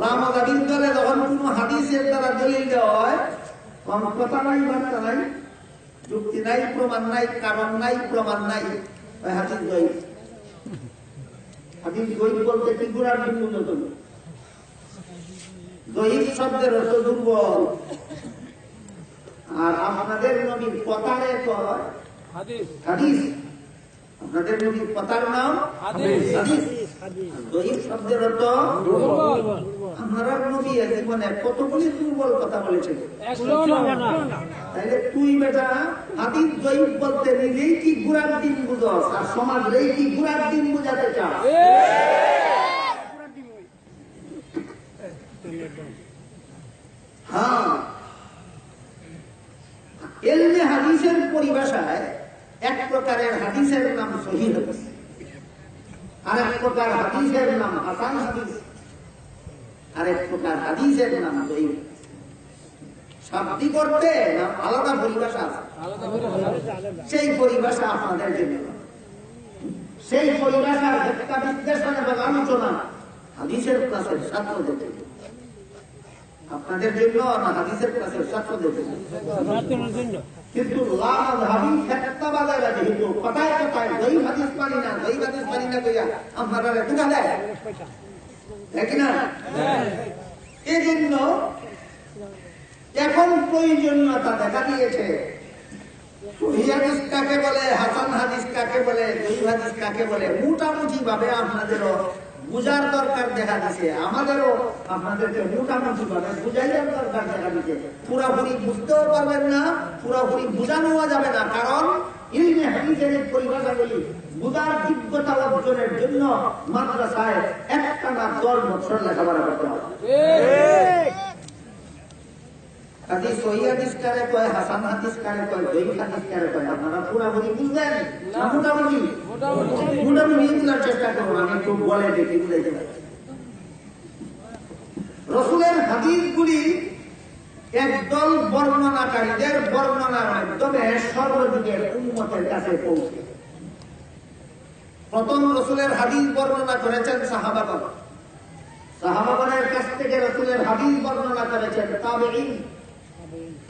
লামাদাবির দলে যখন কোনো হাদিসের দ্বারা দলিল দেওয়া হয় তখন কথা নাই বার্তা নাই যুক্তি নাই প্রমাণ নাই কারণ নাই প্রমাণ নাই। ওই হাদিস দই হাদিস দই বলতে কি গুড়ার বিন্দু নতুন দৈহিক শব্দের অর্থ দুর্বল। আর আপনাদের নবীর কথারে কয় হাদিস। হাদিস। আপনাদের নবীর কথার নাম হাদিস। হাদিস শব্দের অর্থ আপনারা নবী জীবনে কতগুলি দুর্বল কথা বলেছেন। একশো তুই বেটা হাদিস দৈহিক বলতে নিজেই কি গুড়ার দিন বুঝস আর সমাজ কি গুড়ার দিন বুঝাতে চাস? হ্যাঁ। এলমে হাদিসের পরিভাষায় এক প্রকারের হাদিসের নাম সহি হাদিস আর এক প্রকার হাদিসের নাম, হাসান হাদিস আর এক প্রকার হাদিসের নাম দৈব শাব্দি করতে না, আলাদা পরিভাষা আছে। সেই পরিভাষা আপনাদের জন্য সেই পরিভাষার বিশ্লেষণ এবং আলোচনা হাদিসের কাছে ছাত্রদের জন্য। আপনাদের জন্য না হাদিসের ছাত্রদের জন্য। কিন্তু লাভ হাদিস ক্ষেত্রবাদেরা যেহেতু কথায় কথায় দই হাদিস পারি না দই হাদিস পারি না কইয়া দেয়? দেখ না? এই জন্য এখন প্রয়োজনীয়তা দেখা দিয়েছে। কাকে বলে, হাসান হাদিস কাকে বলে দই হাদিস কাকে বলে মোটামুটি ভাবে আপনাদেরও বুঝার দরকার দেখা দিছে। আমাদেরও আপনাদেরকে মোটামুটি ভাবে বুঝাইয়ার দরকার দেখা দিছে। পুরাপুরি বুঝতেও পারবেন না, পুরাপুরি বুঝানো যাবে না, কারণ ইলমে একটা না দশ বছর লেখাপড়া করতে হবে। হাদিস সহি হাদিস কয় হাসান হাদিস কয় হাদিস চেষ্টা করুন, আমি বলে দেখি, বুঝাইতে পারি। রসুলের হাদিসগুলি একদল বর্ণনাকারীদের বর্ণনার মাধ্যমে সর্বযুগের উন্মতের কাছে পৌঁছে। প্রথম রসুলের হাদিস বর্ণনা করেছেন সাহাবাগণ। সাহাবাগণের কাছ থেকে রসুলের হাদিস বর্ণনা করেছেন তাবেঈন।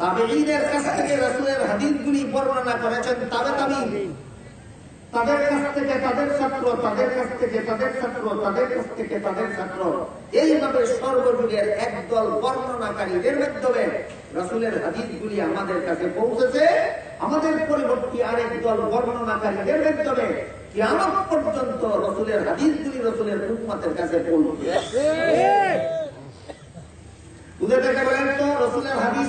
তাবেঈনের কাছ থেকে রসুলের হাদিসগুলি বর্ণনা করেছেন তাবে তাবিঈন তাদের কাছ থেকে তাদের ছাত্র তাদের কাছ থেকে তাদের ছাত্র তাদের কাছ থেকে তাদের ছাত্র। এইভাবে সর্বযুগের একদল বর্ণনাকারীদের মাধ্যমে রসুলের হাদিসগুলি আমাদের কাছে পৌঁছেছে। আমাদের পরিবর্তী আরেক দল বর্ণনাকারীদের মাধ্যমে কিয়ামত পর্যন্ত রসুলের হাদিসগুলি রসুলের উম্মতের কাছে পৌঁছে বুঝে দেখে বলেন তো রসুলের হাদিস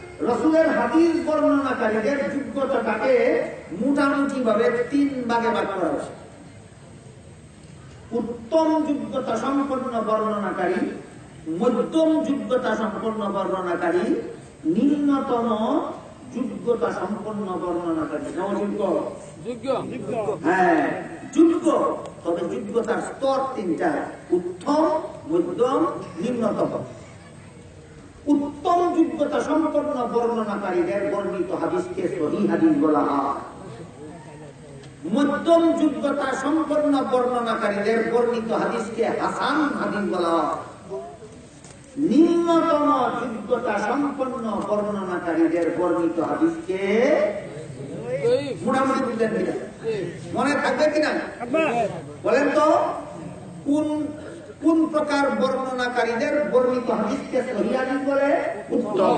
রসুলের হাদিস বর্ণনাকারীদের যোগ্যতাটাকে মোটামুটি ভাবে তিন ভাগে ভাগ করা হয়েছে? উত্তম যোগ্যতা সম্পন্ন বর্ণনাকারী মধ্যম যোগ্যতা সম্পন্ন বর্ণনাকারী নিম্নতম যোগ্যতা সম্পন্ন বর্ণনাকারী। যোগ্য? হ্যাঁ যোগ্য। তবে যোগ্যতার স্তর তিনটা উত্তম মধ্যম নিম্নতম উত্তম যোগ্যতা সম্পন্ন বর্ণনাকারীদের বর্ণিত হাদিসকে সহি হাদিস বলা হয়। মধ্যম যোগ্যতা সম্পন্ন বর্ণনাকারীদের বর্ণিত হাদিসকে হাসান হাদিস বলা হয়। নিম্নতম যোগ্যতা সম্পন্ন বর্ণনাকারীদের বর্ণিত হাদিসকে মোটামুটি বুঝলেন কিনা? মনে থাকবে কিনা? বলেন তো কোন কোন প্রকার বর্ণনাকারীদের বর্ণিত হাদিসকে সহি হাদিস বলে? উত্তম।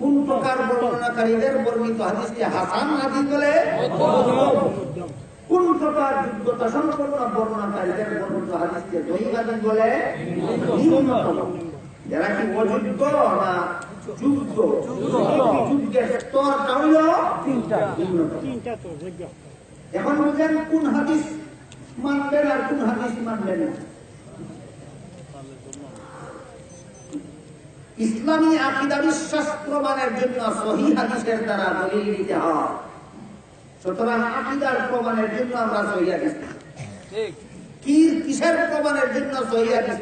কোন প্রকার বর্ণনাকারীদের বর্ণিত হাদিসকে হাসান হাদিস বলে? কোন প্রকার যোগ্যতা সম্পন্ন বর্ণনাকারীদের বর্ণিত হাদিসকে হাদিস বলে? যারা কি অযোগ্য না যোগ্য? যুদ্ধের স্তরটা হইল এখন বুঝেন কোন হাদিস মানবেন আর কোন হাদিস মানবেন না। ইসলামী আকিদা বিশ্বাস প্রমাণের জন্য সহি হাদিসের দ্বারা দলিল দিতে হয়। সুতরাং আকিদার প্রমাণের জন্য আমরা সহি হাদিস কি কিসের প্রমাণের জন্য সহি হাদিস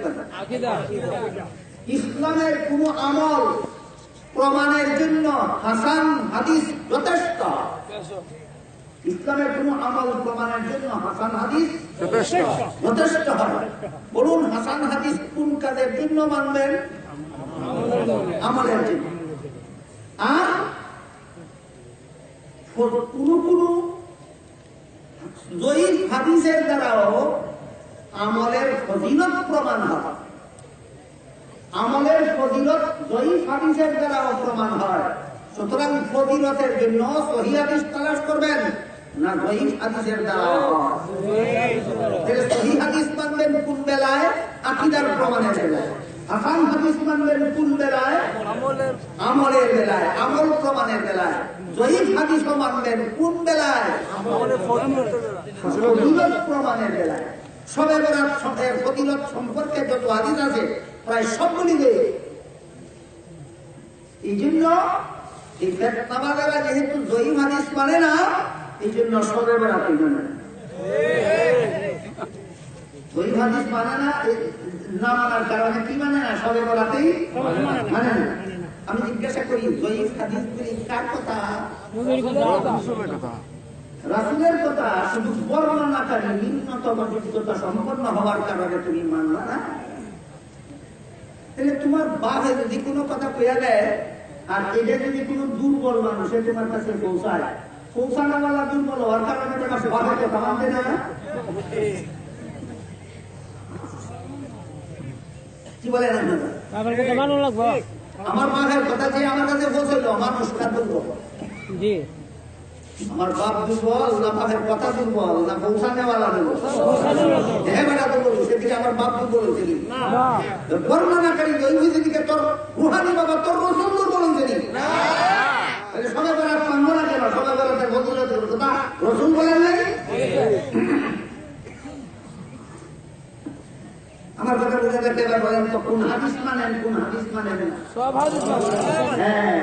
ইসলামের কোন আমল প্রমাণের জন্য হাসান হাদিস যথেষ্ট। ইসলামের কোন আমল প্রমাণের জন্য হাসান হাদিস যথেষ্ট। হয়। বলুন হাসান হাদিস কোন কাজের জন্য মানবেন? আমলের জন্য। আর কোন কোন জয়ীফ হাদিসের দ্বারাও আমলের ফজিলত প্রমাণ হয়। আমলের ফজিলত জয়ীফ হাদিসের দ্বারাও প্রমাণ হয়। সুতরাং ফজিলতের জন্য সহি হাদিস তালাশ করবেন। সম্পর্কে যত হাদিস আছে প্রায় সবগুলি এই জন্য যেহেতু জয়ীফ হাদিস মানে না এই জন্য সবে বেড়াতে মানে ওই হাদিস মানে না না মানার কারণে কি মানে না? সবে মানে না। আমি জিজ্ঞাসা করি কার কথা? রাসুলের কথা, শুধু নিম্নতম যোগ্যতা সম্পন্ন হওয়ার কারণে তুমি মানলা না। তাহলে তোমার বাপে যদি কোনো কথা কইয়া দেয়, আর এটা যদি কোনো দুর্বল মানুষে তোমার কাছে পৌঁছায় পৌঁছানোওয়ালা দুর্বল হওয়ার কারণে না। কি বলেন আপনারা আমার কথা যে আমার কাছে দুর্বল জি। আমার বাপ দুর্বল না বাপের কথা দুর্বল না দুর্বল। হ্যাঁ বেটা দুর্বল সেদিকে আমার বাপ দুর্বল হয়েছিল বর্ণনাকারী সেদিকে তোর রুহানি বাবা তোর রসুন দুর্বল হয়েছিল তাহলে সবাই বেড়ার মানবো না কেন সবাই বেড়াতে বদলাতে রসুন বলেন নাই আমার কথা বুঝে দেখতে এবার বলেন তো কোন হাদিস মানেন কোন হাদিস মানেন মানে হ্যাঁ।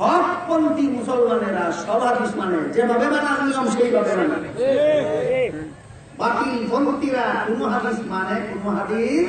হকপন্থী মুসলমানেরা সব হাদিস মানে যেভাবে মানার নিয়ম সেইভাবে মানে। বাতিল পন্থীরা কোন হাদিস মানে কোন হাদিস